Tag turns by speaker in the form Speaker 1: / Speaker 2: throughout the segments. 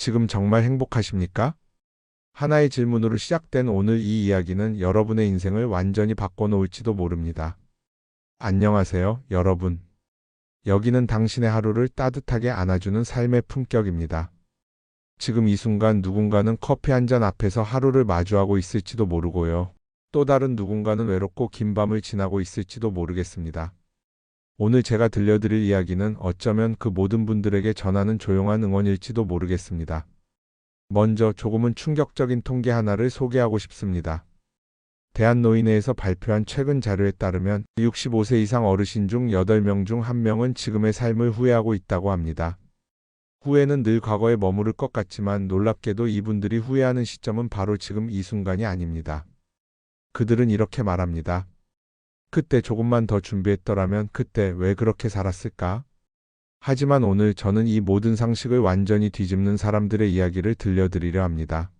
Speaker 1: 지금 정말 행복하십니까? 하나의 질문으로 시작된 오늘 이 이야기는 여러분의 인생을 완전히 바꿔놓을지도 모릅니다. 안녕하세요, 여러분. 여기는 당신의 하루를 따뜻하게 안아주는 삶의 품격입니다. 지금 이 순간 누군가는 커피 한 잔 앞에서 하루를 마주하고 있을지도 모르고요. 또 다른 누군가는 외롭고 긴 밤을 지나고 있을지도 모르겠습니다. 오늘 제가 들려드릴 이야기는 어쩌면 그 모든 분들에게 전하는 조용한 응원일지도 모르겠습니다. 먼저 조금은 충격적인 통계 하나를 소개하고 싶습니다. 대한노인회에서 발표한 최근 자료에 따르면 65세 이상 어르신 중 8명 중 1명은 지금의 삶을 후회하고 있다고 합니다. 후회는 늘 과거에 머무를 것 같지만 놀랍게도 이분들이 후회하는 시점은 바로 지금 이 순간이 아닙니다. 그들은 이렇게 말합니다. 그때 조금만 더 준비했더라면 그때 왜 그렇게 살았을까? 하지만 오늘 저는 이 모든 상식을 완전히 뒤집는 사람들의 이야기를 들려드리려 합니다.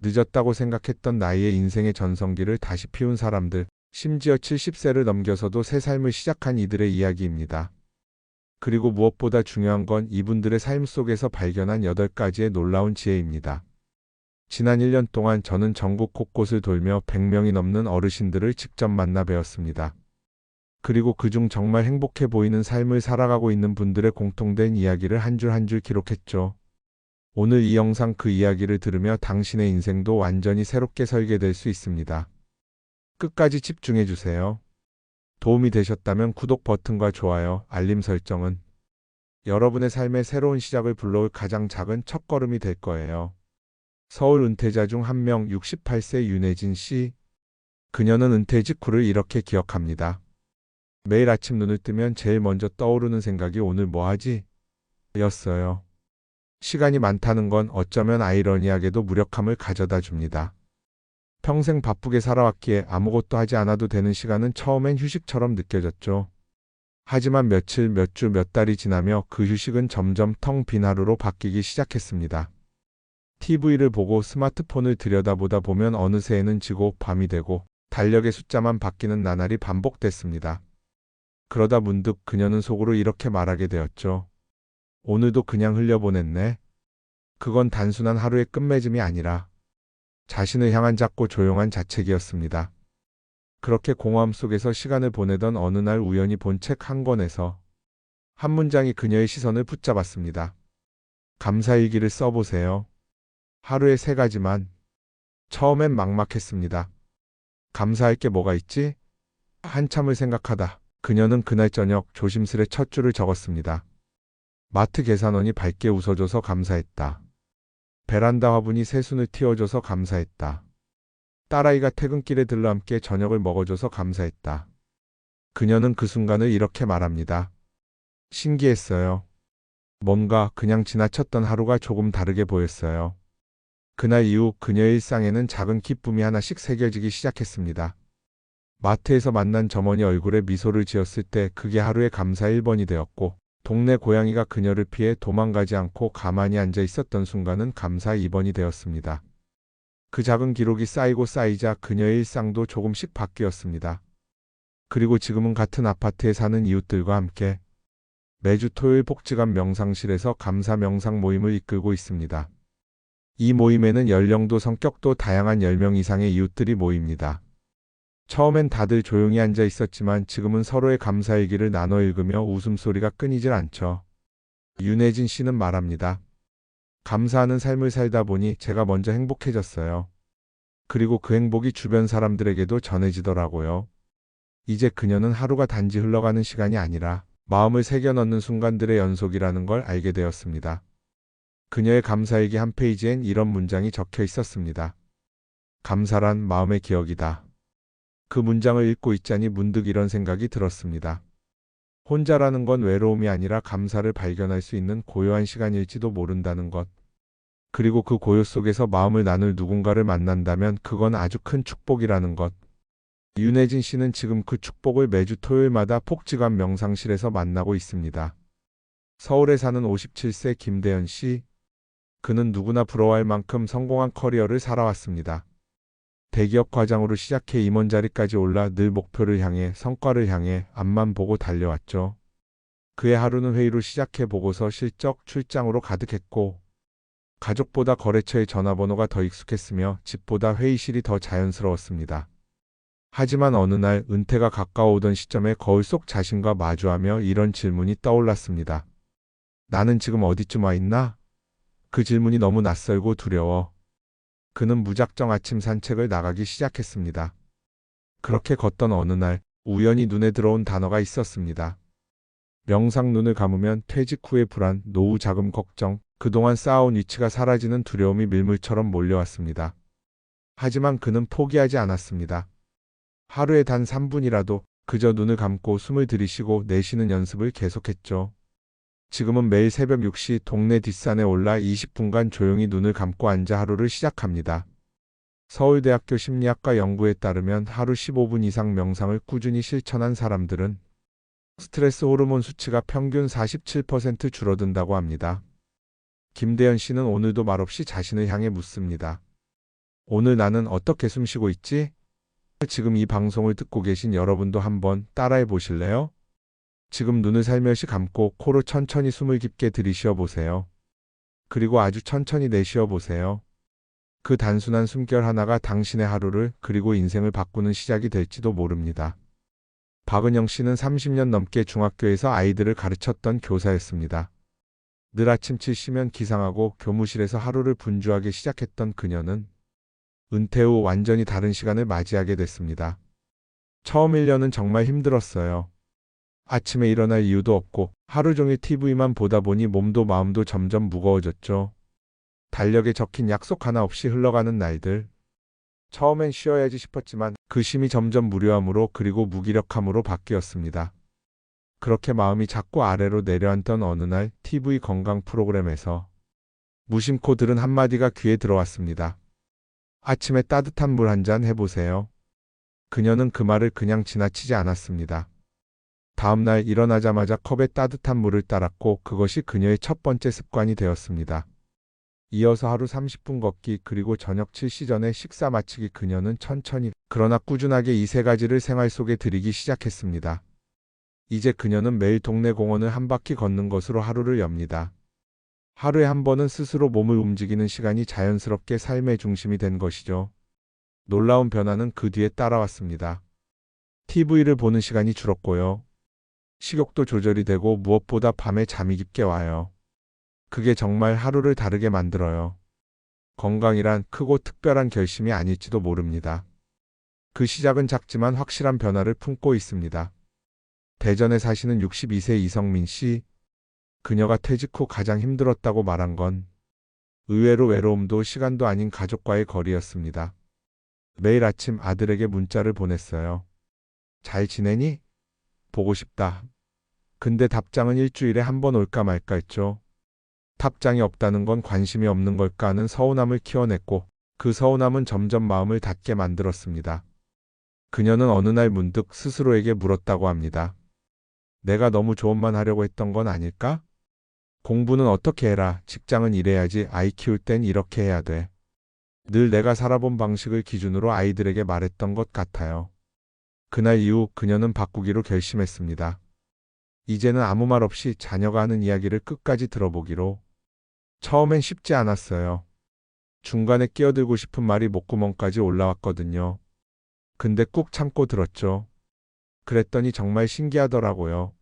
Speaker 1: 늦었다고 생각했던 나이의 인생의 전성기를 다시 피운 사람들, 심지어 70세를 넘겨서도 새 삶을 시작한 이들의 이야기입니다. 그리고 무엇보다 중요한 건 이분들의 삶 속에서 발견한 8가지의 놀라운 지혜입니다. 지난 1년 동안 저는 전국 곳곳을 돌며 100명이 넘는 어르신들을 직접 만나 배웠습니다. 그리고 그중 정말 행복해 보이는 삶을 살아가고 있는 분들의 공통된 이야기를 한줄 한 줄 기록했죠. 오늘 이 영상 그 이야기를 들으며 당신의 인생도 완전히 새롭게 설계될 수 있습니다. 끝까지 집중해 주세요. 도움이 되셨다면 구독 버튼과 좋아요, 알림 설정은 여러분의 삶의 새로운 시작을 불러올 가장 작은 첫걸음이 될 거예요. 서울 은퇴자 중 한 명 68세 윤혜진 씨. 그녀는 은퇴 직후를 이렇게 기억합니다. 매일 아침 눈을 뜨면 제일 먼저 떠오르는 생각이 오늘 뭐 하지? 였어요. 시간이 많다는 건 어쩌면 아이러니하게도 무력함을 가져다 줍니다. 평생 바쁘게 살아왔기에 아무것도 하지 않아도 되는 시간은 처음엔 휴식처럼 느껴졌죠. 하지만 며칠, 몇 주, 몇 달이 지나며 그 휴식은 점점 텅 빈 하루로 바뀌기 시작했습니다. TV를 보고 스마트폰을 들여다보다 보면 어느새에는 지고 밤이 되고 달력의 숫자만 바뀌는 나날이 반복됐습니다. 그러다 문득 그녀는 속으로 이렇게 말하게 되었죠. 오늘도 그냥 흘려보냈네. 그건 단순한 하루의 끝맺음이 아니라 자신을 향한 작고 조용한 자책이었습니다. 그렇게 공허함 속에서 시간을 보내던 어느 날 우연히 본 책 한 권에서 한 문장이 그녀의 시선을 붙잡았습니다. 감사일기를 써보세요. 하루에 세 가지만. 처음엔 막막했습니다. 감사할 게 뭐가 있지? 한참을 생각하다 그녀는 그날 저녁 조심스레 첫 줄을 적었습니다. 마트 계산원이 밝게 웃어줘서 감사했다. 베란다 화분이 새순을 틔워줘서 감사했다. 딸아이가 퇴근길에 들러 함께 저녁을 먹어줘서 감사했다. 그녀는 그 순간을 이렇게 말합니다. 신기했어요. 뭔가 그냥 지나쳤던 하루가 조금 다르게 보였어요. 그날 이후 그녀의 일상에는 작은 기쁨이 하나씩 새겨지기 시작했습니다. 마트에서 만난 점원이 얼굴에 미소를 지었을 때 그게 하루의 감사 1번이 되었고 동네 고양이가 그녀를 피해 도망가지 않고 가만히 앉아 있었던 순간은 감사 2번이 되었습니다. 그 작은 기록이 쌓이고 쌓이자 그녀의 일상도 조금씩 바뀌었습니다. 그리고 지금은 같은 아파트에 사는 이웃들과 함께 매주 토요일 복지관 명상실에서 감사 명상 모임을 이끌고 있습니다. 이 모임에는 연령도 성격도 다양한 10명 이상의 이웃들이 모입니다. 처음엔 다들 조용히 앉아 있었지만 지금은 서로의 감사 일기를 나눠 읽으며 웃음소리가 끊이질 않죠. 윤혜진 씨는 말합니다. 감사하는 삶을 살다 보니 제가 먼저 행복해졌어요. 그리고 그 행복이 주변 사람들에게도 전해지더라고요. 이제 그녀는 하루가 단지 흘러가는 시간이 아니라 마음을 새겨 넣는 순간들의 연속이라는 걸 알게 되었습니다. 그녀의 감사일기 한 페이지엔 이런 문장이 적혀 있었습니다. 감사란 마음의 기억이다. 그 문장을 읽고 있자니 문득 이런 생각이 들었습니다. 혼자라는 건 외로움이 아니라 감사를 발견할 수 있는 고요한 시간일지도 모른다는 것. 그리고 그 고요 속에서 마음을 나눌 누군가를 만난다면 그건 아주 큰 축복이라는 것. 윤혜진 씨는 지금 그 축복을 매주 토요일마다 폭지관 명상실에서 만나고 있습니다. 서울에 사는 57세 김대현 씨. 그는 누구나 부러워할 만큼 성공한 커리어를 살아왔습니다. 대기업 과장으로 시작해 임원 자리까지 올라 늘 목표를 향해 성과를 향해 앞만 보고 달려왔죠. 그의 하루는 회의로 시작해 보고서 실적 출장으로 가득했고 가족보다 거래처의 전화번호가 더 익숙했으며 집보다 회의실이 더 자연스러웠습니다. 하지만 어느 날 은퇴가 가까워오던 시점에 거울 속 자신과 마주하며 이런 질문이 떠올랐습니다. 나는 지금 어디쯤 와 있나? 그 질문이 너무 낯설고 두려워. 그는 무작정 아침 산책을 나가기 시작했습니다. 그렇게 걷던 어느 날 우연히 눈에 들어온 단어가 있었습니다. 명상 눈을 감으면 퇴직 후의 불안, 노후 자금 걱정, 그동안 쌓아온 위치가 사라지는 두려움이 밀물처럼 몰려왔습니다. 하지만 그는 포기하지 않았습니다. 하루에 단 3분이라도 그저 눈을 감고 숨을 들이쉬고 내쉬는 연습을 계속했죠. 지금은 매일 새벽 6시 동네 뒷산에 올라 20분간 조용히 눈을 감고 앉아 하루를 시작합니다. 서울대학교 심리학과 연구에 따르면 하루 15분 이상 명상을 꾸준히 실천한 사람들은 스트레스 호르몬 수치가 평균 47% 줄어든다고 합니다. 김대현 씨는 오늘도 말없이 자신을 향해 묻습니다. 오늘 나는 어떻게 숨쉬고 있지? 지금 이 방송을 듣고 계신 여러분도 한번 따라해 보실래요? 지금 눈을 살며시 감고 코로 천천히 숨을 깊게 들이쉬어 보세요. 그리고 아주 천천히 내쉬어 보세요. 그 단순한 숨결 하나가 당신의 하루를 그리고 인생을 바꾸는 시작이 될지도 모릅니다. 박은영 씨는 30년 넘게 중학교에서 아이들을 가르쳤던 교사였습니다. 늘 아침 7시면 기상하고 교무실에서 하루를 분주하게 시작했던 그녀는 은퇴 후 완전히 다른 시간을 맞이하게 됐습니다. 처음 1년은 정말 힘들었어요. 아침에 일어날 이유도 없고 하루 종일 TV만 보다 보니 몸도 마음도 점점 무거워졌죠. 달력에 적힌 약속 하나 없이 흘러가는 날들. 처음엔 쉬어야지 싶었지만 그 쉼이 점점 무료함으로 그리고 무기력함으로 바뀌었습니다. 그렇게 마음이 자꾸 아래로 내려앉던 어느 날 TV 건강 프로그램에서 무심코 들은 한마디가 귀에 들어왔습니다. 아침에 따뜻한 물 한 잔 해보세요. 그녀는 그 말을 그냥 지나치지 않았습니다. 다음 날 일어나자마자 컵에 따뜻한 물을 따랐고 그것이 그녀의 첫 번째 습관이 되었습니다. 이어서 하루 30분 걷기 그리고 저녁 7시 전에 식사 마치기 그녀는 천천히 그러나 꾸준하게 이 세 가지를 생활 속에 들이기 시작했습니다. 이제 그녀는 매일 동네 공원을 한 바퀴 걷는 것으로 하루를 엽니다. 하루에 한 번은 스스로 몸을 움직이는 시간이 자연스럽게 삶의 중심이 된 것이죠. 놀라운 변화는 그 뒤에 따라왔습니다. TV를 보는 시간이 줄었고요. 식욕도 조절이 되고 무엇보다 밤에 잠이 깊게 와요. 그게 정말 하루를 다르게 만들어요. 건강이란 크고 특별한 결심이 아닐지도 모릅니다. 그 시작은 작지만 확실한 변화를 품고 있습니다. 대전에 사시는 62세 이성민 씨. 그녀가 퇴직 후 가장 힘들었다고 말한 건 의외로 외로움도 시간도 아닌 가족과의 거리였습니다. 매일 아침 아들에게 문자를 보냈어요. 잘 지내니? 보고 싶다. 근데 답장은 일주일에 한 번 올까 말까 했죠. 답장이 없다는 건 관심이 없는 걸까 하는 서운함을 키워냈고 그 서운함은 점점 마음을 닫게 만들었습니다. 그녀는 어느 날 문득 스스로에게 물었다고 합니다. 내가 너무 좋은만 하려고 했던 건 아닐까? 공부는 어떻게 해라. 직장은 이래야지. 아이 키울 땐 이렇게 해야 돼. 늘 내가 살아본 방식을 기준으로 아이들에게 말했던 것 같아요. 그날 이후 그녀는 바꾸기로 결심했습니다. 이제는 아무 말 없이 자녀가 하는 이야기를 끝까지 들어보기로. 처음엔 쉽지 않았어요. 중간에 끼어들고 싶은 말이 목구멍까지 올라왔거든요. 근데 꾹 참고 들었죠. 그랬더니 정말 신기하더라고요.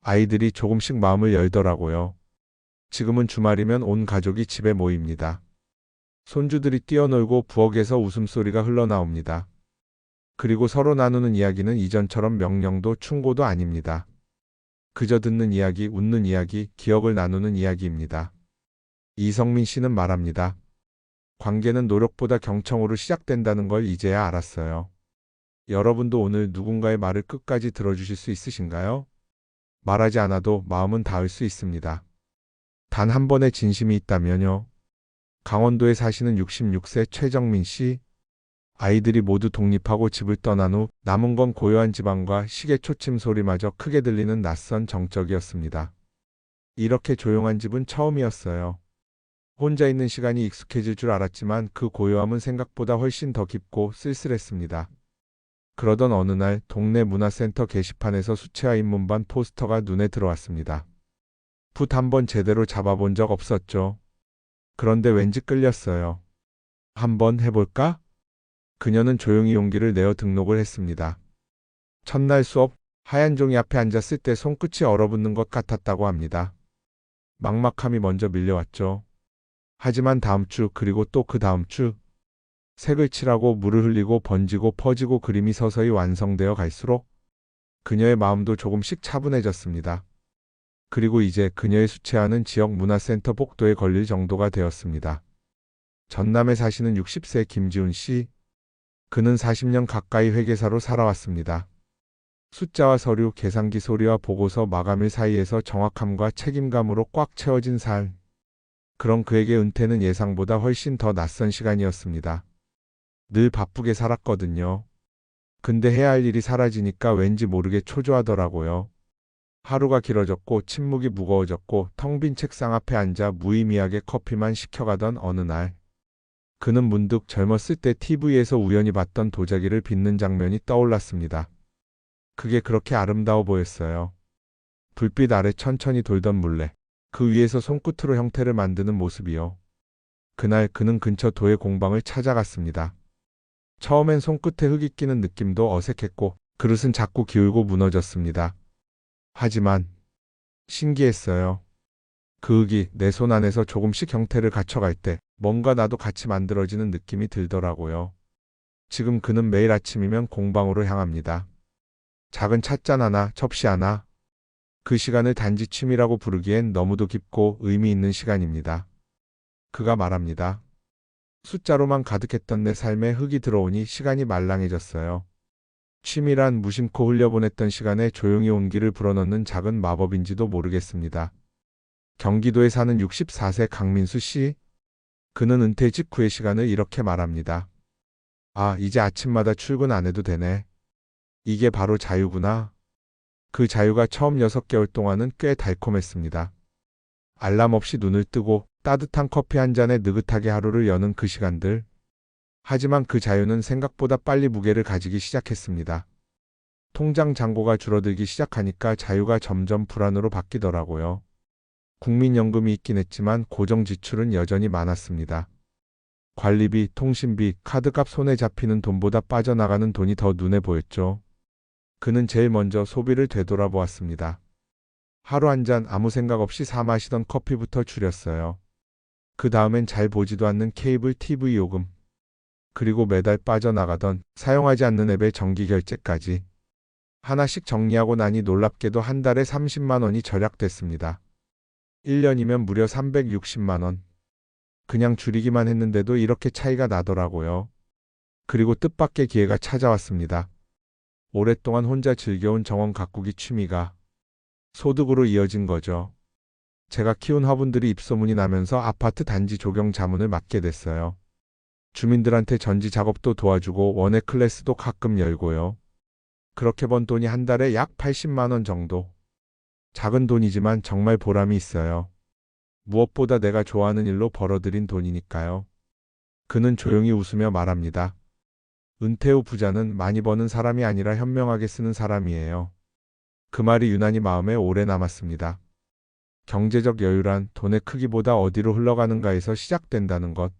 Speaker 1: 아이들이 조금씩 마음을 열더라고요. 지금은 주말이면 온 가족이 집에 모입니다. 손주들이 뛰어놀고 부엌에서 웃음소리가 흘러나옵니다. 그리고 서로 나누는 이야기는 이전처럼 명령도 충고도 아닙니다. 그저 듣는 이야기, 웃는 이야기, 기억을 나누는 이야기입니다. 이성민 씨는 말합니다. 관계는 노력보다 경청으로 시작된다는 걸 이제야 알았어요. 여러분도 오늘 누군가의 말을 끝까지 들어주실 수 있으신가요? 말하지 않아도 마음은 닿을 수 있습니다. 단 한 번의 진심이 있다면요. 강원도에 사시는 66세 최정민 씨. 아이들이 모두 독립하고 집을 떠난 후 남은 건 고요한 집안과 시계 초침 소리마저 크게 들리는 낯선 정적이었습니다. 이렇게 조용한 집은 처음이었어요. 혼자 있는 시간이 익숙해질 줄 알았지만 그 고요함은 생각보다 훨씬 더 깊고 쓸쓸했습니다. 그러던 어느 날 동네 문화센터 게시판에서 수채화 입문반 포스터가 눈에 들어왔습니다. 붓 한 번 제대로 잡아본 적 없었죠. 그런데 왠지 끌렸어요. 한번 해볼까? 그녀는 조용히 용기를 내어 등록을 했습니다. 첫날 수업, 하얀 종이 앞에 앉았을 때 손끝이 얼어붙는 것 같았다고 합니다. 막막함이 먼저 밀려왔죠. 하지만 다음 주 그리고 또 그 다음 주 색을 칠하고 물을 흘리고 번지고 퍼지고 그림이 서서히 완성되어 갈수록 그녀의 마음도 조금씩 차분해졌습니다. 그리고 이제 그녀의 수채화는 지역 문화센터 복도에 걸릴 정도가 되었습니다. 전남에 사시는 60세 김지훈 씨. 그는 40년 가까이 회계사로 살아왔습니다. 숫자와 서류, 계산기 소리와 보고서 마감일 사이에서 정확함과 책임감으로 꽉 채워진 삶. 그런 그에게 은퇴는 예상보다 훨씬 더 낯선 시간이었습니다. 늘 바쁘게 살았거든요. 근데 해야 할 일이 사라지니까 왠지 모르게 초조하더라고요. 하루가 길어졌고 침묵이 무거워졌고 텅 빈 책상 앞에 앉아 무의미하게 커피만 시켜가던 어느 날. 그는 문득 젊었을 때 TV에서 우연히 봤던 도자기를 빚는 장면이 떠올랐습니다. 그게 그렇게 아름다워 보였어요. 불빛 아래 천천히 돌던 물레. 그 위에서 손끝으로 형태를 만드는 모습이요. 그날 그는 근처 도의 공방을 찾아갔습니다. 처음엔 손끝에 흙이 끼는 느낌도 어색했고 그릇은 자꾸 기울고 무너졌습니다. 하지만 신기했어요. 그 흙이 내 손 안에서 조금씩 형태를 갖춰갈 때 뭔가 나도 같이 만들어지는 느낌이 들더라고요. 지금 그는 매일 아침이면 공방으로 향합니다. 작은 찻잔 하나, 접시 하나. 그 시간을 단지 취미라고 부르기엔 너무도 깊고 의미 있는 시간입니다. 그가 말합니다. 숫자로만 가득했던 내 삶에 흙이 들어오니 시간이 말랑해졌어요. 취미란 무심코 흘려보냈던 시간에 조용히 온기를 불어넣는 작은 마법인지도 모르겠습니다. 경기도에 사는 64세 강민수 씨. 그는 은퇴 직후의 시간을 이렇게 말합니다. 아, 이제 아침마다 출근 안 해도 되네. 이게 바로 자유구나. 그 자유가 처음 6개월 동안은 꽤 달콤했습니다. 알람 없이 눈을 뜨고 따뜻한 커피 한 잔에 느긋하게 하루를 여는 그 시간들. 하지만 그 자유는 생각보다 빨리 무게를 가지기 시작했습니다. 통장 잔고가 줄어들기 시작하니까 자유가 점점 불안으로 바뀌더라고요. 국민연금이 있긴 했지만 고정 지출은 여전히 많았습니다. 관리비, 통신비, 카드값 손에 잡히는 돈보다 빠져나가는 돈이 더 눈에 보였죠. 그는 제일 먼저 소비를 되돌아보았습니다. 하루 한 잔 아무 생각 없이 사 마시던 커피부터 줄였어요. 그 다음엔 잘 보지도 않는 케이블 TV 요금, 그리고 매달 빠져나가던 사용하지 않는 앱의 정기 결제까지 하나씩 정리하고 나니 놀랍게도 한 달에 30만 원이 절약됐습니다. 1년이면 무려 360만 원. 그냥 줄이기만 했는데도 이렇게 차이가 나더라고요. 그리고 뜻밖의 기회가 찾아왔습니다. 오랫동안 혼자 즐겨온 정원 가꾸기 취미가 소득으로 이어진 거죠. 제가 키운 화분들이 입소문이 나면서 아파트 단지 조경 자문을 맡게 됐어요. 주민들한테 전지 작업도 도와주고 원예 클래스도 가끔 열고요. 그렇게 번 돈이 한 달에 약 80만 원 정도. 작은 돈이지만 정말 보람이 있어요. 무엇보다 내가 좋아하는 일로 벌어들인 돈이니까요. 그는 조용히 웃으며 말합니다. 은퇴 후 부자는 많이 버는 사람이 아니라 현명하게 쓰는 사람이에요. 그 말이 유난히 마음에 오래 남았습니다. 경제적 여유란 돈의 크기보다 어디로 흘러가는가에서 시작된다는 것.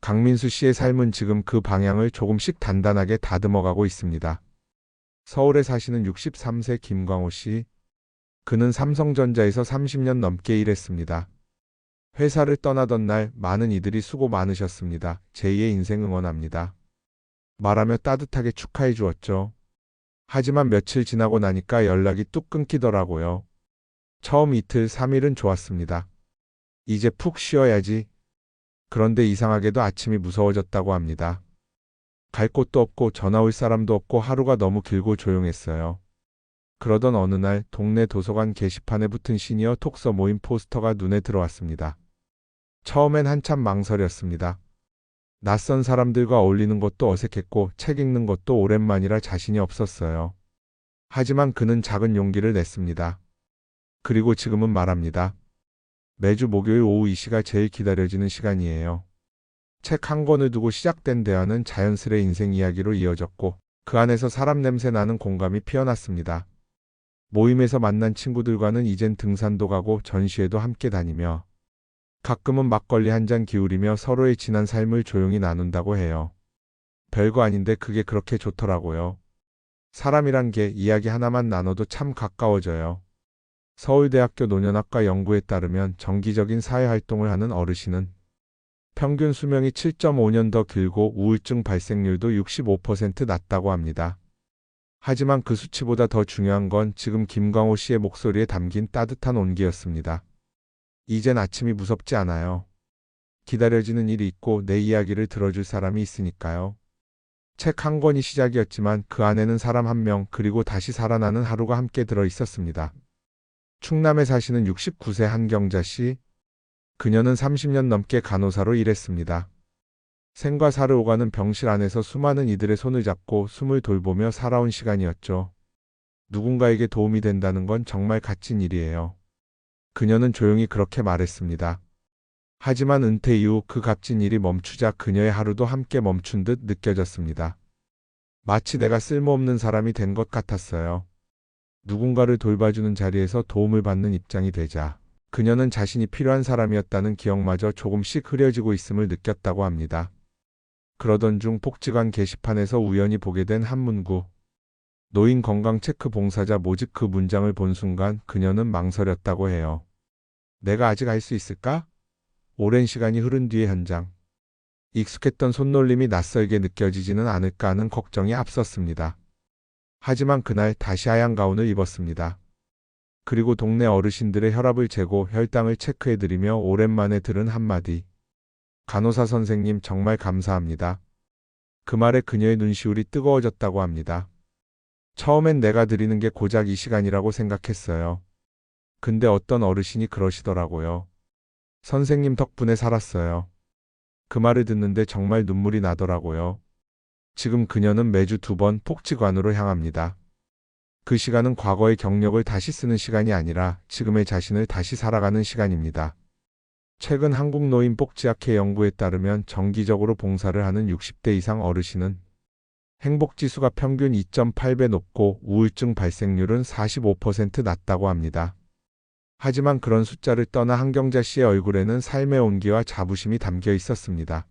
Speaker 1: 강민수 씨의 삶은 지금 그 방향을 조금씩 단단하게 다듬어가고 있습니다. 서울에 사시는 63세 김광호 씨. 그는 삼성전자에서 30년 넘게 일했습니다. 회사를 떠나던 날 많은 이들이 수고 많으셨습니다. 제2의 인생 응원합니다. 말하며 따뜻하게 축하해 주었죠. 하지만 며칠 지나고 나니까 연락이 뚝 끊기더라고요. 처음 이틀, 3일은 좋았습니다. 이제 푹 쉬어야지. 그런데 이상하게도 아침이 무서워졌다고 합니다. 갈 곳도 없고 전화 올 사람도 없고 하루가 너무 길고 조용했어요. 그러던 어느 날 동네 도서관 게시판에 붙은 시니어 톡서 모임 포스터가 눈에 들어왔습니다. 처음엔 한참 망설였습니다. 낯선 사람들과 어울리는 것도 어색했고 책 읽는 것도 오랜만이라 자신이 없었어요. 하지만 그는 작은 용기를 냈습니다. 그리고 지금은 말합니다. 매주 목요일 오후 이 시가 제일 기다려지는 시간이에요. 책 한 권을 두고 시작된 대화는 자연스레 인생 이야기로 이어졌고 그 안에서 사람 냄새 나는 공감이 피어났습니다. 모임에서 만난 친구들과는 이젠 등산도 가고 전시회도 함께 다니며 가끔은 막걸리 한 잔 기울이며 서로의 지난 삶을 조용히 나눈다고 해요. 별거 아닌데 그게 그렇게 좋더라고요. 사람이란 게 이야기 하나만 나눠도 참 가까워져요. 서울대학교 노년학과 연구에 따르면 정기적인 사회활동을 하는 어르신은 평균 수명이 7.5년 더 길고 우울증 발생률도 65% 낮다고 합니다. 하지만 그 수치보다 더 중요한 건 지금 김광호 씨의 목소리에 담긴 따뜻한 온기였습니다. 이젠 아침이 무섭지 않아요. 기다려지는 일이 있고 내 이야기를 들어줄 사람이 있으니까요. 책 한 권이 시작이었지만 그 안에는 사람 한 명 그리고 다시 살아나는 하루가 함께 들어 있었습니다. 충남에 사시는 69세 한경자 씨. 그녀는 30년 넘게 간호사로 일했습니다. 생과 사를 오가는 병실 안에서 수많은 이들의 손을 잡고 숨을 돌보며 살아온 시간이었죠. 누군가에게 도움이 된다는 건 정말 값진 일이에요. 그녀는 조용히 그렇게 말했습니다. 하지만 은퇴 이후 그 값진 일이 멈추자 그녀의 하루도 함께 멈춘 듯 느껴졌습니다. 마치 내가 쓸모없는 사람이 된 것 같았어요. 누군가를 돌봐주는 자리에서 도움을 받는 입장이 되자 그녀는 자신이 필요한 사람이었다는 기억마저 조금씩 흐려지고 있음을 느꼈다고 합니다. 그러던 중 복지관 게시판에서 우연히 보게 된 한 문구. 노인 건강 체크 봉사자 모집 그 문장을 본 순간 그녀는 망설였다고 해요. 내가 아직 할수 있을까? 오랜 시간이 흐른 뒤의 현장. 익숙했던 손놀림이 낯설게 느껴지지는 않을까 하는 걱정이 앞섰습니다. 하지만 그날 다시 하얀 가운을 입었습니다. 그리고 동네 어르신들의 혈압을 재고 혈당을 체크해드리며 오랜만에 들은 한마디. 간호사 선생님 정말 감사합니다. 그 말에 그녀의 눈시울이 뜨거워졌다고 합니다. 처음엔 내가 드리는 게 고작 이 시간이라고 생각했어요. 근데 어떤 어르신이 그러시더라고요. 선생님 덕분에 살았어요. 그 말을 듣는데 정말 눈물이 나더라고요. 지금 그녀는 매주 두 번 폭지관으로 향합니다. 그 시간은 과거의 경력을 다시 쓰는 시간이 아니라 지금의 자신을 다시 살아가는 시간입니다. 최근 한국노인복지학회 연구에 따르면 정기적으로 봉사를 하는 60대 이상 어르신은 행복지수가 평균 2.8배 높고 우울증 발생률은 45% 낮다고 합니다. 하지만 그런 숫자를 떠나 한경자 씨의 얼굴에는 삶의 온기와 자부심이 담겨 있었습니다.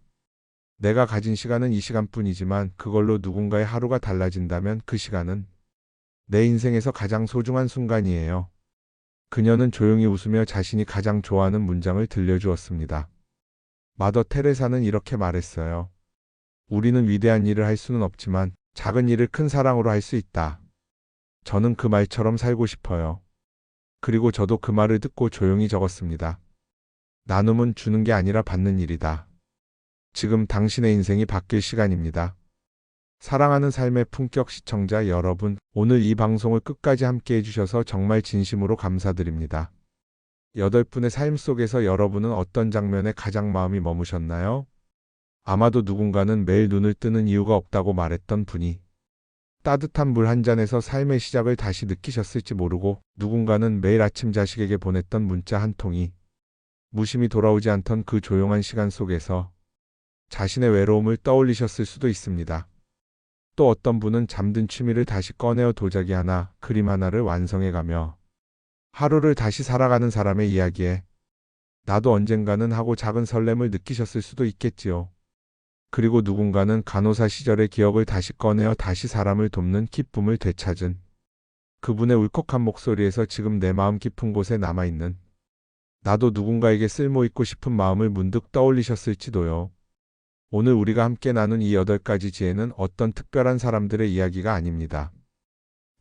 Speaker 1: 내가 가진 시간은 이 시간뿐이지만 그걸로 누군가의 하루가 달라진다면 그 시간은 내 인생에서 가장 소중한 순간이에요. 그녀는 조용히 웃으며 자신이 가장 좋아하는 문장을 들려주었습니다. 마더 테레사는 이렇게 말했어요. 우리는 위대한 일을 할 수는 없지만 작은 일을 큰 사랑으로 할 수 있다. 저는 그 말처럼 살고 싶어요. 그리고 저도 그 말을 듣고 조용히 적었습니다. 나눔은 주는 게 아니라 받는 일이다. 지금 당신의 인생이 바뀔 시간입니다. 사랑하는 삶의 품격 시청자 여러분, 오늘 이 방송을 끝까지 함께 해주셔서 정말 진심으로 감사드립니다. 여덟 분의 삶 속에서 여러분은 어떤 장면에 가장 마음이 머무셨나요? 아마도 누군가는 매일 눈을 뜨는 이유가 없다고 말했던 분이 따뜻한 물 한 잔에서 삶의 시작을 다시 느끼셨을지 모르고 누군가는 매일 아침 자식에게 보냈던 문자 한 통이 무심히 돌아오지 않던 그 조용한 시간 속에서 자신의 외로움을 떠올리셨을 수도 있습니다. 또 어떤 분은 잠든 취미를 다시 꺼내어 도자기 하나, 그림 하나를 완성해가며 하루를 다시 살아가는 사람의 이야기에 나도 언젠가는 하고 작은 설렘을 느끼셨을 수도 있겠지요. 그리고 누군가는 간호사 시절의 기억을 다시 꺼내어 다시 사람을 돕는 기쁨을 되찾은 그분의 울컥한 목소리에서 지금 내 마음 깊은 곳에 남아있는 나도 누군가에게 쓸모있고 싶은 마음을 문득 떠올리셨을지도요. 오늘 우리가 함께 나눈 이 여덟 가지 지혜는 어떤 특별한 사람들의 이야기가 아닙니다.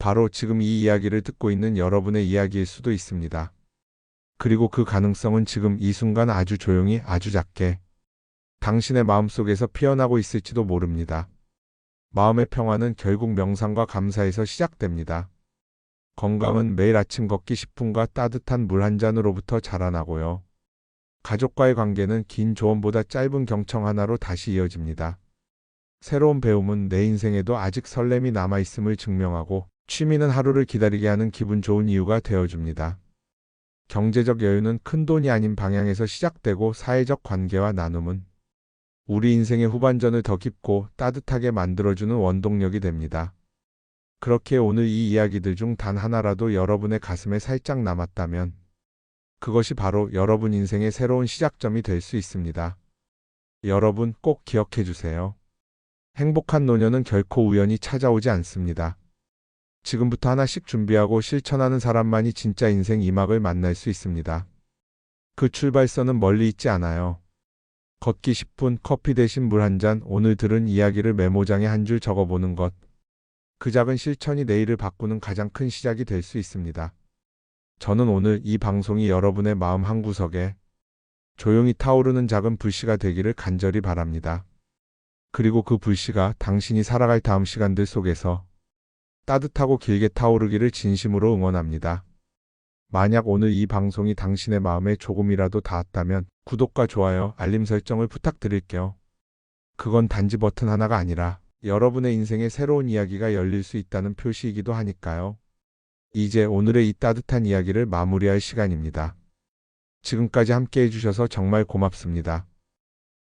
Speaker 1: 바로 지금 이 이야기를 듣고 있는 여러분의 이야기일 수도 있습니다. 그리고 그 가능성은 지금 이 순간 아주 조용히 아주 작게 당신의 마음속에서 피어나고 있을지도 모릅니다. 마음의 평화는 결국 명상과 감사에서 시작됩니다. 건강은 매일 아침 걷기 10분과 따뜻한 물 한 잔으로부터 자라나고요. 가족과의 관계는 긴 조언보다 짧은 경청 하나로 다시 이어집니다. 새로운 배움은 내 인생에도 아직 설렘이 남아있음을 증명하고 취미는 하루를 기다리게 하는 기분 좋은 이유가 되어줍니다. 경제적 여유는 큰 돈이 아닌 방향에서 시작되고 사회적 관계와 나눔은 우리 인생의 후반전을 더 깊고 따뜻하게 만들어주는 원동력이 됩니다. 그렇게 오늘 이 이야기들 중 단 하나라도 여러분의 가슴에 살짝 남았다면 그것이 바로 여러분 인생의 새로운 시작점이 될 수 있습니다. 여러분 꼭 기억해 주세요. 행복한 노년은 결코 우연히 찾아오지 않습니다. 지금부터 하나씩 준비하고 실천하는 사람만이 진짜 인생 이막을 만날 수 있습니다. 그 출발선은 멀리 있지 않아요. 걷기 10분, 커피 대신 물 한 잔, 오늘 들은 이야기를 메모장에 한 줄 적어보는 것. 그 작은 실천이 내일을 바꾸는 가장 큰 시작이 될 수 있습니다. 저는 오늘 이 방송이 여러분의 마음 한구석에 조용히 타오르는 작은 불씨가 되기를 간절히 바랍니다. 그리고 그 불씨가 당신이 살아갈 다음 시간들 속에서 따뜻하고 길게 타오르기를 진심으로 응원합니다. 만약 오늘 이 방송이 당신의 마음에 조금이라도 닿았다면 구독과 좋아요, 알림 설정을 부탁드릴게요. 그건 단지 버튼 하나가 아니라 여러분의 인생에 새로운 이야기가 열릴 수 있다는 표시이기도 하니까요. 이제 오늘의 이 따뜻한 이야기를 마무리할 시간입니다. 지금까지 함께 해주셔서 정말 고맙습니다.